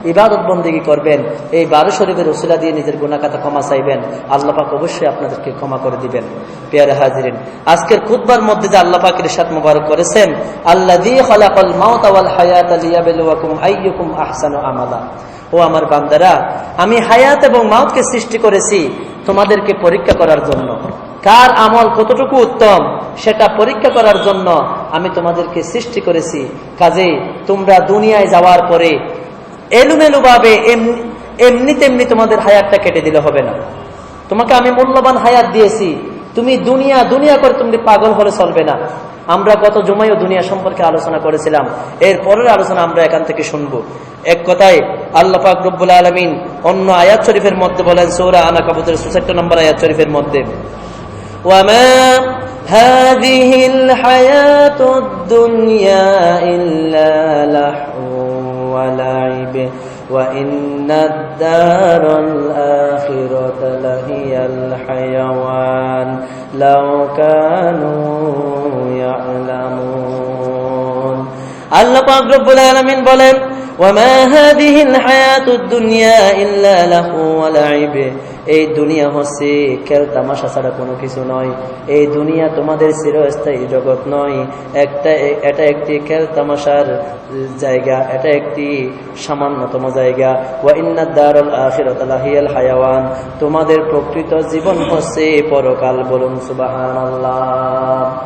ইবাদত বন্দিগি করবেন, এই বারো শরীফের ওসিলা দিয়ে নিজের গুণাকাতা ক্ষমা চাইবেন আল্লাপাক অবশ্যই আপনাদেরকে ক্ষমা করে দিবেন। পেয়ারে হাজিরিন, আজকের খুতবার মধ্যে যে আল্লাপাকের সাথ মুবারক করেছেন আল্লাহ আওয়াল হায়াত আমালা। ও আমার বান্দারা, আমি হায়াত এবং মাউতকে সৃষ্টি করেছি তোমাদেরকে পরীক্ষা করার জন্য। কার আমল কতটুকু উত্তম, সেটা পরীক্ষা করার জন্য আমি তোমাদেরকে সৃষ্টি করেছি। কাজে তোমরা দুনিয়ায় যাওয়ার পরে এলুমেলু ভাবে এমনি তেমনি তোমাদের হায়াতটা কেটে দিলে হবে না তোমাকে আমি মূল্যবান হায়াত দিয়েছি তুমি দুনিয়া দুনিয়া করে তুমি পাগল হলে চলবে না আমরা গত জমাইও দুনিয়া সম্পর্কে আলোচনা করেছিলাম এর পরের আলোচনা আমরা এখান থেকে শুনবো এক কথায় আল্লাহ পাক রব্বুল আলমিন অন্য আয়াত শরীফের মধ্যে বলেন সৌরা আনা কাবুতের সুসেট্ট নম্বর আয়াত শরীফের মধ্যে وما هذه الحياة الدنيا إلا لحو ولعب وإن الدار الآخرة لهي الحيوان لو كانوا يعلمون الله رب العالمين بولين হাদিহিল হায়াতুদ দুনিয়া ইল্লা লাহু ওয়া লাইব এই দুনিয়া হচ্ছে খেল তামাশা ছাড়া কোনো কিছু নয়। এই দুনিয়া তোমাদের চিরস্থায়ী জগৎ নয়। একটা, এটা একটি খেল তামাশার জায়গা, এটা একটি সামান্যতম জায়গা। ওয়া ইন্না দারুল আখিরাত হায়াওয়ান। তোমাদের প্রকৃত জীবন হচ্ছে পরকাল বলুন সুবহানাল্লাহ।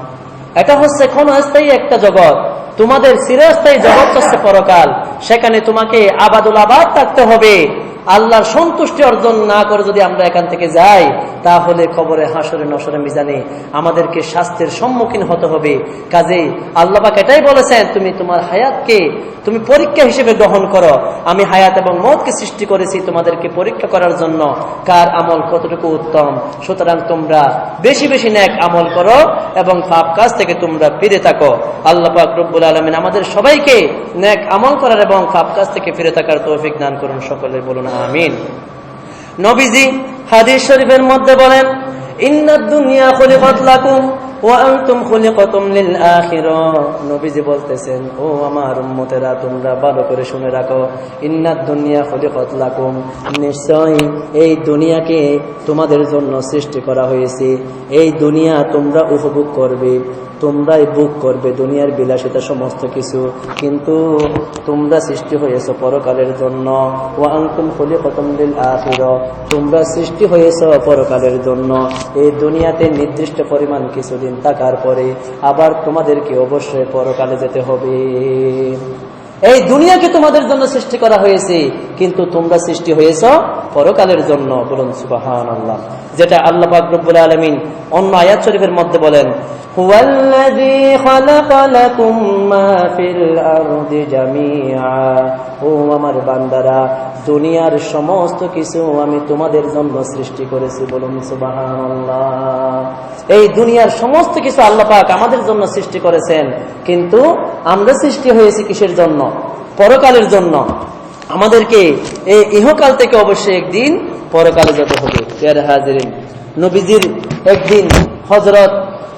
এটা হচ্ছে ক্ষণস্থায়ী একটা জগৎ। তোমাদের চিরস্থায়ী জগৎ হচ্ছে পরকাল। সেখানে তোমাকে আবাদুল আবাদ থাকতে হবে। আল্লাহর সন্তুষ্টি অর্জন না করে যদি আমরা এখান থেকে যাই, তাহলে খবরে হাসরে নসরে মিজানে আমাদেরকে স্বাস্থ্যের সম্মুখীন হতে হবে। কাজেই আল্লাহবাক এটাই বলেছেন, তুমি তোমার হায়াতকে তুমি পরীক্ষা হিসেবে গ্রহণ করো। আমি হায়াত এবং মতকে সৃষ্টি করেছি তোমাদেরকে পরীক্ষা করার জন্য। কার আমল কতটুকু উত্তম? সুতরাং তোমরা বেশি বেশি ন্যাক আমল করো এবং পাপ কাজ থেকে তোমরা ফিরে থাকো। আল্লাহ পাক রব্বুল আলমিন আমাদের সবাইকে ন্যাক আমল করার এবং পাপ কাজ থেকে ফিরে থাকার তৌফিক দান করুন সকলে বলুন আমিন। নবীজি হাদিস শরীফের মধ্যে বলেন ইন্নাদ দুনিয়া লাকুম। নবীজি বলতেছেন, ও আমার তোমরা ভালো করে শুনে রাখো। দুনিয়া এই দুনিয়াকে তোমাদের জন্য সৃষ্টি করা হয়েছে। এই দুনিয়া তোমরা উপভোগ করবে, তোমরাই বুক করবে দুনিয়ার বিলাসিতা সমস্ত কিছু। কিন্তু তোমরা সৃষ্টি হয়েছ পরকালের জন্য। ও আঙ্কুল ফলি কতমদিল আখির। তোমরা সৃষ্টি হয়েছ পরকালের জন্য। এই দুনিয়াতে নির্দিষ্ট পরিমাণ কিছুদিন থাকার পরে আবার তোমাদেরকে অবশ্যই পরকালে যেতে হবে। এই দুনিয়াকে তোমাদের জন্য সৃষ্টি করা হয়েছে, কিন্তু তোমরা সৃষ্টি হয়েছ পরকালের জন্য। বলুন সুবাহান আল্লাহ যেটা আল্লাহ পাকরবুল আলমিন অন্য আয়াত শরীফের মধ্যে বলেন আমার বান্দারা, দুনিয়ার সমস্ত কিছু আমি তোমাদের জন্য সৃষ্টি করেছি বলুন এই দুনিয়ার সমস্ত কিছু আল্লাহ আমাদের জন্য সৃষ্টি করেছেন, কিন্তু আমরা সৃষ্টি হয়েছি কিসের জন্য? পরকালের জন্য। আমাদেরকে এই ইহকাল থেকে অবশ্যই একদিন, পরকালে যেতে হবে। নবীজির একদিন হজরত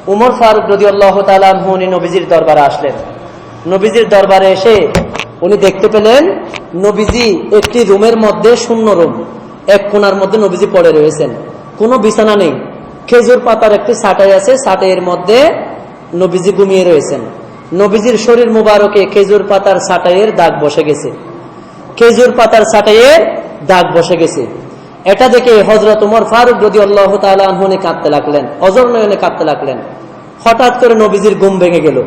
উমর ফারুক রদি আল্লাহ উনি নবীজির দরবারে আসলেন। নবীজির দরবারে এসে উনি দেখতে পেলেন, নবীজি একটি রুমের মধ্যে শূন্য রুম। এক কোনার মধ্যে নবীজি পড়ে রয়েছেন। কোনো বিছানা নেই। খেজুর পাতার একটি সাটাই আছে সাটাইয়ের মধ্যে নবীজি ঘুমিয়ে রয়েছেন। নবীজির শরীর মুবারকে খেজুর পাতার সাটাইয়ের দাগ বসে গেছে। খেজুর পাতার সাটাইয়ের দাগ বসে গেছে। এটা দেখে হজরত উমর ফারুক রদি আল্লাহ তালনে কাঁদতে লাগলেন, অজর নয়নে কাঁদতে লাগলেন। হঠাৎ করে নবীজির ঘুম ভেঙে গেল।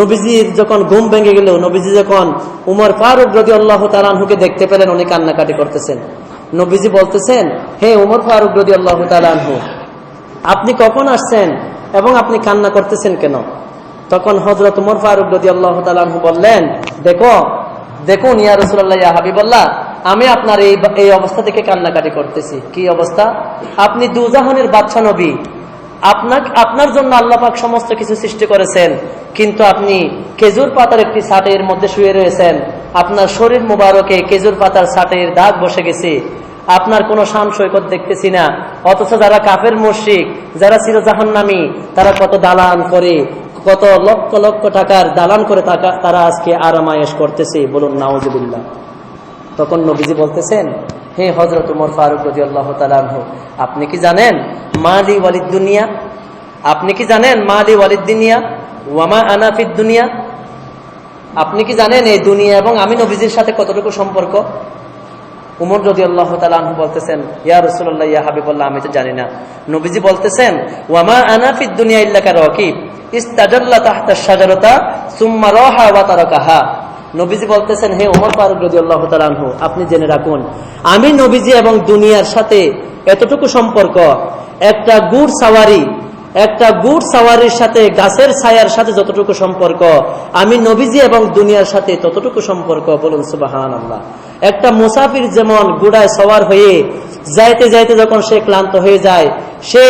নবীজির যখন ঘুম ভেঙে গেল, নবীজি যখন উমর ফারুক রদি আল্লাহ তালানহুকে দেখতে পেলেন, উনি কান্নাকাটি করতেছেন। নবীজি বলতেছেন, হে উমর ফারুক রদি আল্লাহ তালানহু আপনি কখন আসছেন এবং আপনি কান্না করতেছেন কেন? তখন হজরত উমর ফারুক রদি আল্লাহ তালানহু বললেন, দেখো দেখুন, ইয়া রসুল্লাহ ইয়া হাবিবল্লাহ, আমি আপনার এই এই অবস্থা থেকে কান্নাকাটি করতেছি। কি অবস্থা? আপনি দুজাহানের বাচ্চা নবী। আপনার আপনার জন্য আল্লাপাক সমস্ত কিছু সৃষ্টি করেছেন, কিন্তু আপনি খেজুর পাতার একটি সাটের মধ্যে শুয়ে রয়েছেন। আপনার শরীর মুবারকে খেজুর পাতার সাটের দাগ বসে গেছে। আপনার কোনো শান সৈকত দেখতেছি না। অথচ যারা কাফের মুশিক যারা চিরজাহান্নামী তারা কত দালান করে। কত লক্ষ লক্ষ টাকার দালান করে তারা আজকে আরামায়েশ করতেছে, বলুন নাওজবিল্লা তখন নবীজি বলতেছেন, হে হজরত উমর ফারুক রদি আল্লাহ তালাহ আপনি কি জানেন মা মালি ওয়ালিদ দুনিয়া? আপনি কি জানেন মা মালি ওয়ালিদ দুনিয়া? ওয়ামা আনাফিদ দুনিয়া? আপনি কি জানেন এই দুনিয়া এবং আমি নবীজির সাথে কতটুকু সম্পর্ক? উমর যদি আল্লাহ তালাহ বলতেছেন, ইয়া রসুল্লাহ ইয়া হাবিবুল্লাহ, আমি তো জানি না। নবীজি বলতেছেন, ওয়ামা আনাফিদ দুনিয়া ইল্লাকা রকিব। সাজারতা সুম্মা রহা ওয়া তারাকাহা। নবীজি বলতেছেন, হে ওমর ফারুক রদি আল্লাহ তালাহু আপনি জেনে রাখুন, আমি নবীজি এবং দুনিয়ার সাথে এতটুকু সম্পর্ক, একটা গুড় সাওয়ারি, একটা গুড় সাওয়ারির সাথে গাছের ছায়ার সাথে যতটুকু সম্পর্ক, আমি নবীজি এবং দুনিয়ার সাথে ততটুকু সম্পর্ক, বলুন সুবাহান আল্লাহ একটা মুসাফির যেমন গুড়ায় সওয়ার হয়ে যাইতে যাইতে যখন সে ক্লান্ত হয়ে যায়, সে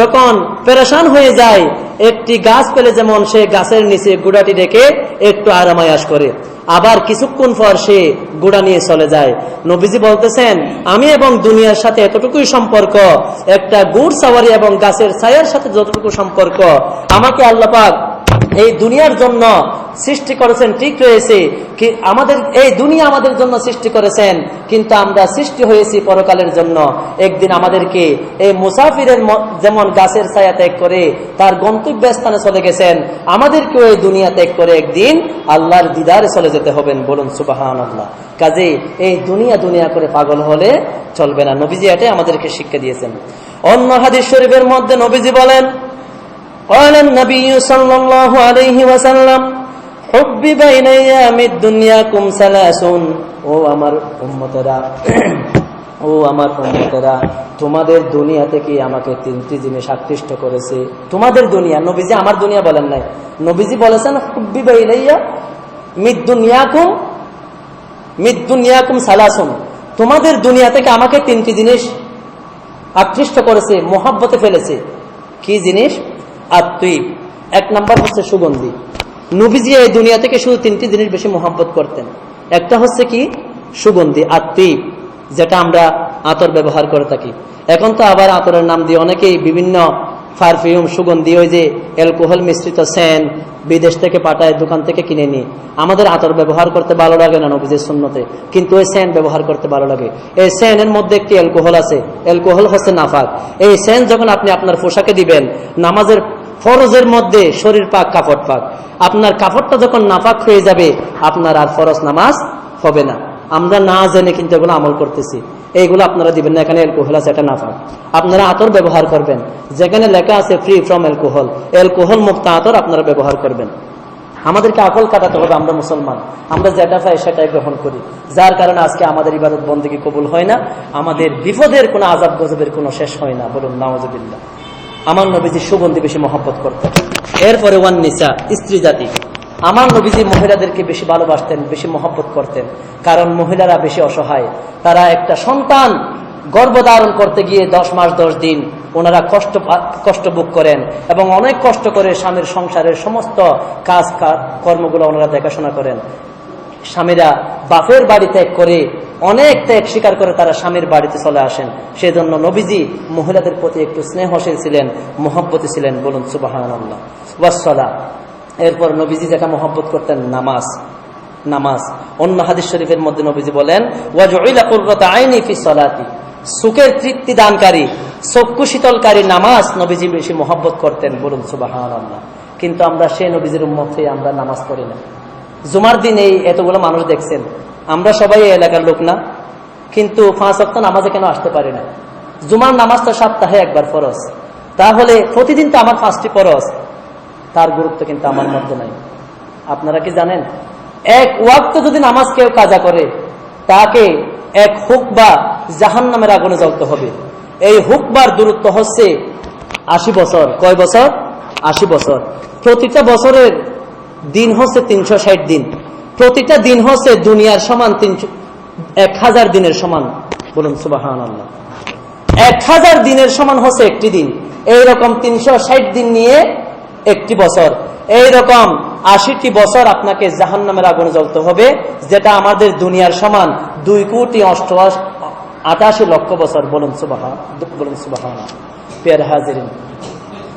যখন পেরেশান হয়ে যায়, একটি গাছ পেলে যেমন সে গাছের নিচে গুড়াটি রেখে একটু আরামায়াস করে। আবার কিছুক্ষণ পর সে গুড়া নিয়ে চলে যায়। নবীজি বলতেছেন, আমি এবং দুনিয়ার সাথে এতটুকুই সম্পর্ক, একটা গুড় সাওয়ারি এবং গাছের ছায়ার সাথে যতটুকু সম্পর্ক, আমাকে আল্লাপাক এই দুনিয়ার জন্য সৃষ্টি করেছেন, ঠিক রয়েছে, কি আমাদের, এই দুনিয়া আমাদের জন্য সৃষ্টি করেছেন, কিন্তু আমরা সৃষ্টি হয়েছি পরকালের জন্য। একদিন আমাদেরকে এই মুসাফিরের যেমন গাছের ছায়া ত্যাগ করে তার গন্তব্যস্থানে চলে গেছেন, আমাদেরকেও এই দুনিয়া ত্যাগ করে একদিন আল্লাহর দিদারে চলে যেতে হবেন। বলুন সুবাহান আল্লাহ কাজে এই দুনিয়া দুনিয়া করে পাগল হলে চলবে না। নবীজি এটাই আমাদেরকে শিক্ষা দিয়েছেন। অন্য হাদিস শরীফের মধ্যে নবীজি বলেন قال النبي صلى الله عليه وسلم حبب إلي من دنياكم ثلاث ও আমার উম্মতেরা ও আমার উম্মতেরা তোমাদের দুনিয়া থেকে আমাকে তিনটি জিনিস আকৃষ্ট করেছে তোমাদের দুনিয়া নবীজি আমার দুনিয়া বলেন নাই নবীজি বলেছেন হুব্বিবা ইলাইয়া মিদ দুনিয়াকুম মিদ দুনিয়াকুম সালাসুন তোমাদের দুনিয়া থেকে আমাকে তিনটি জিনিস আকৃষ্ট করেছে মোহাব্বতে ফেলেছে কি জিনিস আত্মীপ এক নাম্বার হচ্ছে সুগন্ধি। নবীজি এই দুনিয়া থেকে শুধু তিনটি জিনিস বেশি মোহাব্বত করতেন। একটা হচ্ছে কি? সুগন্ধি। আত্মীপ যেটা আমরা আতর ব্যবহার করে থাকি। এখন তো আবার আতরের নাম দিয়ে অনেকেই বিভিন্ন পারফিউম, সুগন্ধি, ওই যে অ্যালকোহল মিশ্রিত সেন বিদেশ থেকে পাঠায়, দোকান থেকে কিনে নিই আমাদের আতর ব্যবহার করতে ভালো লাগে না নবীজের সুন্নতে, কিন্তু ওই সেন ব্যবহার করতে ভালো লাগে। এই সেনের মধ্যে একটি অ্যালকোহল আছে। অ্যালকোহল হচ্ছে নাফাক। এই সেন যখন আপনি আপনার পোশাকে দিবেন, নামাজের ফরজের মধ্যে শরীর পাক, কাপড় পাক। আপনার কাপড়টা যখন নাফাক হয়ে যাবে, আপনার আর ফরজ নামাজ হবে না। আমরা না জেনে কিন্তু এগুলো আমল করতেছি। এইগুলো আপনারা দিবেন না, এখানে অ্যালকোহল আছে, এটা নাফাক আপনারা আতর ব্যবহার করবেন। যেখানে লেখা আছে ফ্রি ফ্রম অ্যালকোহল অ্যালকোহল মুক্ত আতর আপনারা ব্যবহার করবেন। আমাদেরকে আকল কাটাতে হবে, আমরা মুসলমান। আমরা যেটা পাই সেটাই গ্রহণ করি। যার কারণে আজকে আমাদের ইবাদত বন্দীকে কবুল হয় না। আমাদের বিপদের কোনো আজাব গজবের কোনো শেষ হয় না। বলুন নওয়াজবিল্লা আমার নবীজি সুগন্ধি বেশি মহব্বত করতেন। এরপরে ওয়ান নিসা, স্ত্রী জাতি। আমার নবীজি মহিলাদেরকে বেশি ভালোবাসতেন, বেশি মহব্বত করতেন। কারণ মহিলারা বেশি অসহায়। তারা একটা সন্তান গর্ভধারণ করতে গিয়ে দশ মাস, দশ দিন ওনারা কষ্ট কষ্ট ভোগ করেন এবং অনেক কষ্ট করে স্বামীর সংসারের সমস্ত কাজ কর্মগুলো ওনারা দেখাশোনা করেন। স্বামীরা বাপের বাড়ি ত্যাগ করে অনেক ত্যাগ স্বীকার করে তারা স্বামীর বাড়িতে চলে আসেন। সেজন্য নবীজি মহিলাদের প্রতি একটু স্নেহশীল ছিলেন, মোহব্বতী ছিলেন। বলুন সুবাহান এরপর নবীজি যেটা মোহব্বত করতেন, নামাজ। নামাজ। অন্য হাদিস শরীফের মধ্যে নবীজি বলেন আইনি ফি সলাতি। সুখের তৃপ্তি দানকারী চক্ষু শীতলকারী নামাজ নবীজি বেশি মোহব্বত করতেন। বলুন সুবাহান কিন্তু আমরা সেই নবীজির উম্মত আমরা নামাজ পড়ি না। জুমার দিন এই এতগুলো মানুষ দেখছেন। আমরা সবাই এই এলাকার লোক না, কিন্তু পাঁচ অক্ট নামাজে কেন আসতে পারি না? জুমার নামাজ তো সপ্তাহে একবার ফরজ। তাহলে প্রতিদিন তো আমার পাঁচটি ফরজ। তার গুরুত্ব কিন্তু আমার মধ্যে নাই। আপনারা কি জানেন? এক ওয়াক্ত যদি নামাজ কেউ কাজা করে, তাকে এক হুকবা জাহান নামের আগুনে জ্বলতে হবে। এই হুকবার দূরত্ব হচ্ছে আশি বছর। কয় বছর? আশি বছর। প্রতিটা বছরের দিন হচ্ছে তিনশো ষাট দিন। প্রতিটা দিন হচ্ছে দুনিয়ার সমান তিনশো, এক হাজার দিনের সমান। বলুন সুবাহান আল্লাহ এক হাজার দিনের সমান হচ্ছে একটি দিন। এইরকম তিনশো ষাট দিন নিয়ে একটি বছর। এইরকম আশিটি বছর আপনাকে জাহান নামের আগুনে জ্বলতে হবে, যেটা আমাদের দুনিয়ার সমান দুই কোটি অষ্টআশি, আটাশি লক্ষ বছর। বলুন সুবাহা বলুন সুবাহ পেয়ার হাজিরিন,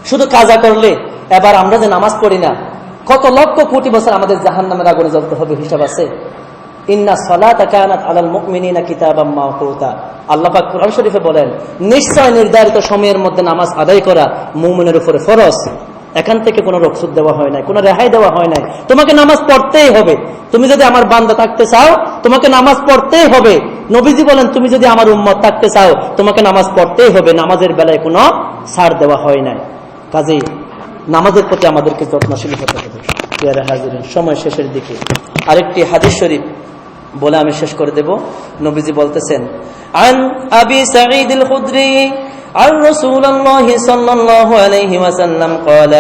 শুধু কাজা করলে, এবার আমরা যে নামাজ পড়ি না কত লক্ষ কোটি বছর আমাদের জাহান নামের আগুনে জ্বলতে হবে হিসাব আছে? ইন্না সলাত বলেন, নিশ্চয় নির্ধারিত সময়ের মধ্যে নামাজ আদায় করা মুমিনের উপরে ফরজ। এখান থেকে কোনো রক্ষুদ দেওয়া হয় নাই, কোনো রেহাই দেওয়া হয় নাই। তোমাকে নামাজ পড়তেই হবে। তুমি যদি আমার বান্দা থাকতে চাও, তোমাকে নামাজ পড়তেই হবে। নবীজি বলেন, তুমি যদি আমার উম্মত থাকতে চাও, তোমাকে নামাজ পড়তেই হবে। নামাজের বেলায় কোনো ছাড় দেওয়া হয় নাই। কাজেই নামাজের প্রতি আমাদেরকে যত্নশীল হতে হবে। পেয়ারা হাজিরেন, সময় শেষের দিকে আরেকটি হাদিস শরীফ বলে আমি শেষ করে দেব। নবীজি বলতেছেন, আন আবি সাঈদ খুদরি عن رسول الله صلى الله عليه وسلم قال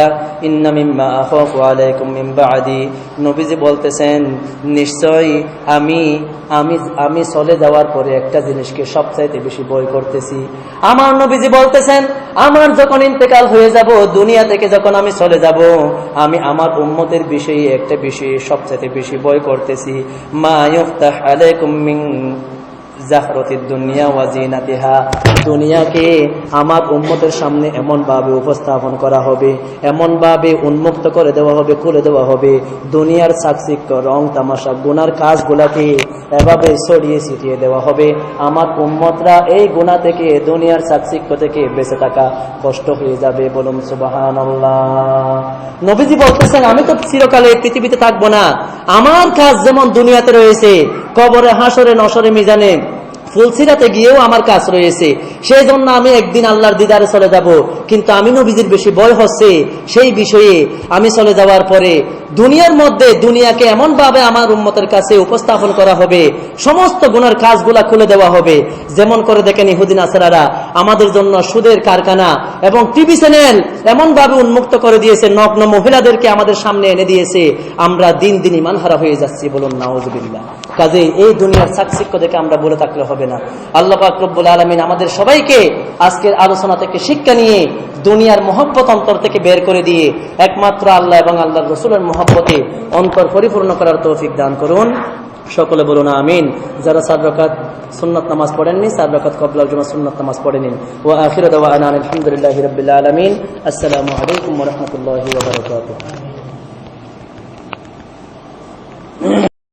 إن مما أخاف عليكم من بعدي নবীজি বলতেছেন নিশ্চয়ই আমি আমি আমি চলে যাওয়ার পরে একটা জিনিসকে সবচাইতে বেশি ভয় করতেছি আমার নবীজি বলতেছেন আমার যখন ইন্তেকাল হয়ে যাব দুনিয়া থেকে যখন আমি চলে যাব আমি আমার উম্মতের বিষয়ে একটা বিষয়ে সবচাইতে বেশি ভয় করতেছি মা ইফতাহ আলাইকুম মিন জাহরতির দুনিয়া ওয়াজিনাতিহা দুনিয়াকে আমার উম্মতের সামনে এমন ভাবে উপস্থাপন করা হবে, এমন ভাবে উন্মুক্ত করে দেওয়া হবে, খুলে দেওয়া হবে। দুনিয়ার তামাশা কাজগুলাকে এভাবে ছিটিয়ে দেওয়া হবে। আমার উম্মতরা এই গুণা থেকে, দুনিয়ার চাকচিক্য থেকে বেঁচে থাকা কষ্ট হয়ে যাবে বলুন সুবাহান বলতেছেন, আমি তো চিরকালে পৃথিবীতে থাকব না। আমার কাজ যেমন দুনিয়াতে রয়েছে, কবরে হাসরে নসরে মিজানে ফুলসিরাতে গিয়েও আমার কাজ রয়েছে। সেই জন্য আমি একদিন আল্লাহর দিদারে চলে যাব। কিন্তু আমি নবীজির বেশি ভয় হচ্ছে সেই বিষয়ে আমি চলে যাওয়ার পরে দুনিয়ার মধ্যে দুনিয়াকে এমন ভাবে আমার উম্মতের কাছে উপস্থাপন করা হবে, সমস্ত গুণের কাজগুলা খুলে দেওয়া হবে। যেমন করে দেখেন ইহুদিন আসরারা আমাদের জন্য সুদের কারখানা এবং টিভি চ্যানেল এমন ভাবে উন্মুক্ত করে দিয়েছে, নগ্ন মহিলাদেরকে আমাদের সামনে এনে দিয়েছে। আমরা দিন দিন ইমানহারা হয়ে যাচ্ছি বলুন নাওজবিল্লা কাজে এই দুনিয়ার সাক্ষিক্য দেখে আমরা বলে থাকলে হবে না। আল্লাহ পাকরবুল আলমিন আমাদের সবাইকে আজকের আলোচনা থেকে শিক্ষা নিয়ে দুনিয়ার মহব্বত অন্তর থেকে বের করে দিয়ে একমাত্র আল্লাহ এবং আল্লাহ রসুলের মহব্বতে অন্তর পরিপূর্ণ করার তৌফিক দান করুন। সকলে বলুন আমিন। যারা সাত রকাত সুন্নত নামাজ পড়েননি, সাত রকাত কবলার জন্য সুন্নত নামাজ পড়ে নিন ও আখির আলহামদুলিল্লাহ রবিল্লা আলমিন। আসসালামু আলাইকুম রহমতুল্লাহ